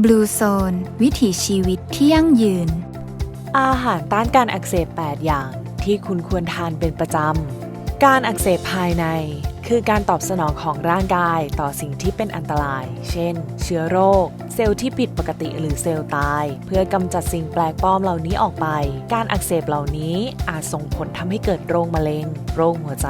Blue Zone วิถีชีวิตที่ยั่งยืน อาหารต้านการอักเสบ 8 อย่างที่คุณควรทานเป็นประจำ การอักเสบภายใน คือการตอบสนองของร่างกายต่อสิ่งที่เป็นอันตราย เช่น เชื้อโรค เซลล์ที่ผิดปกติหรือเซลล์ตาย เพื่อกำจัดสิ่งแปลกปลอมเหล่านี้ออกไป การอักเสบเหล่านี้อาจส่งผลทำให้เกิดโรคมะเร็ง โรคหัวใจ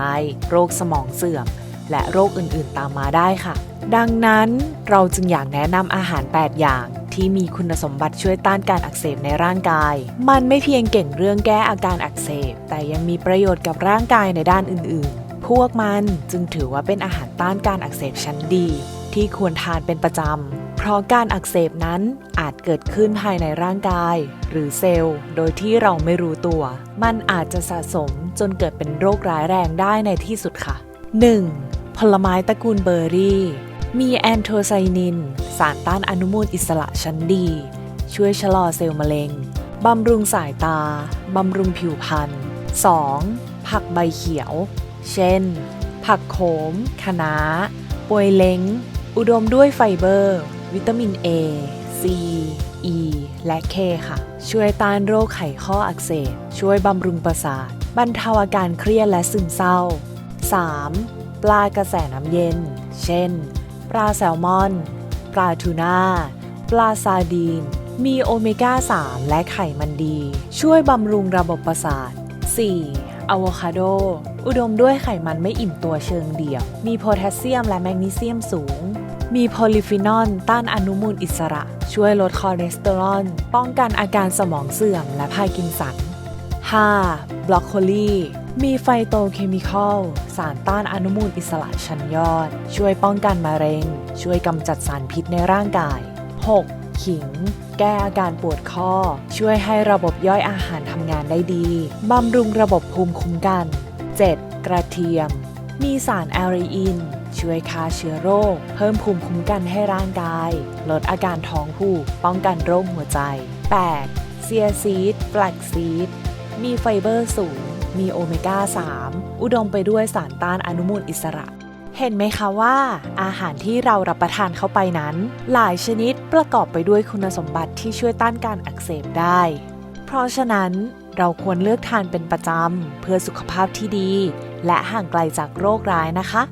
โรคสมองเสื่อม และโรคอื่น ๆ ตามมาได้ค่ะ ดังนั้นเราจึงอยากแนะนำอาหาร 8 อย่างที่มีคุณสมบัติช่วยต้านการอักเสบในร่างกาย มันไม่เพียงเก่งเรื่องแก้อาการอักเสบ แต่ยังมีประโยชน์กับร่างกายในด้านอื่นๆ พวกมันจึงถือว่าเป็นอาหารต้านการอักเสบชั้นดี ที่ควรทานเป็นประจำ เพราะการอักเสบนั้นอาจเกิดขึ้นภายในร่างกาย หรือเซลล์ โดยที่เราไม่รู้ตัว มันอาจจะสะสมจนเกิดเป็นโรคร้ายแรงได้ในที่สุดค่ะ 1. ผลไม้ตระกูลเบอร์รี่ มีแอนโทไซนิน สารต้านอนุมูลอิสระชั้นดี ช่วยชะลอเซลล์มะเร็ง บำรุงสายตา บำรุงผิวพรรณ 2. ผักใบเขียว เช่น ผักโขมคะน้าปวยเล้ง อุดมด้วยไฟเบอร์ วิตามิน A C E และ K ค่ะ ช่วยต้านโรคไขข้ออักเสบ ช่วยบำรุงประสาท บรรเทาอาการเครียดและซึมเศร้า 3. ปลากระแสน้ำเย็น เช่น ปลาแซลมอน ปลาทูน่า ปลาซาดีน มีโอเมก้า 3 และไขมันดี ช่วยบำรุงระบบประสาท 4. อะโวคาโด อุดมด้วยไขมันไม่อิ่มตัวเชิงเดี่ยว มีโพแทสเซียมและแมกนีเซียมสูง มีโพลิฟีนอลต้านอนุมูลอิสระ ช่วยลดคอเลสเตอรอล ป้องกันอาการสมองเสื่อมและพาร์กินสัน 5. บรอกโคลีมีไฟโตเคมีคอล สารต้านอนุมูลอิสระชั้นยอด ช่วยป้องกันมะเร็ง ช่วยกำจัดสารพิษในร่างกาย 6. ขิง แก้อาการปวดข้อ ช่วยให้ระบบย่อยอาหารทำงานได้ดี บำรุงระบบภูมิคุ้มกัน 7. กระเทียม มีสารแอรีอิน ช่วยฆ่าเชื้อโรค เพิ่มภูมิคุ้มกันให้ร่างกาย ลดอาการท้องผูกป้องกันโรคหัวใจ 8. เซียซีดแฟลกซีด มีไฟเบอร์สูง มีโอเมก้า 3 อุดมไปด้วยสารต้านอนุมูลอิสระ เห็นไหมคะว่า อาหารที่เรารับประทานเข้าไปนั้น หลายชนิดประกอบไปด้วยคุณสมบัติที่ช่วยต้านการอักเสบได้ เพราะฉะนั้นเราควรเลือกทานเป็นประจำ เพื่อสุขภาพที่ดี และห่างไกลจากโรคร้ายนะคะ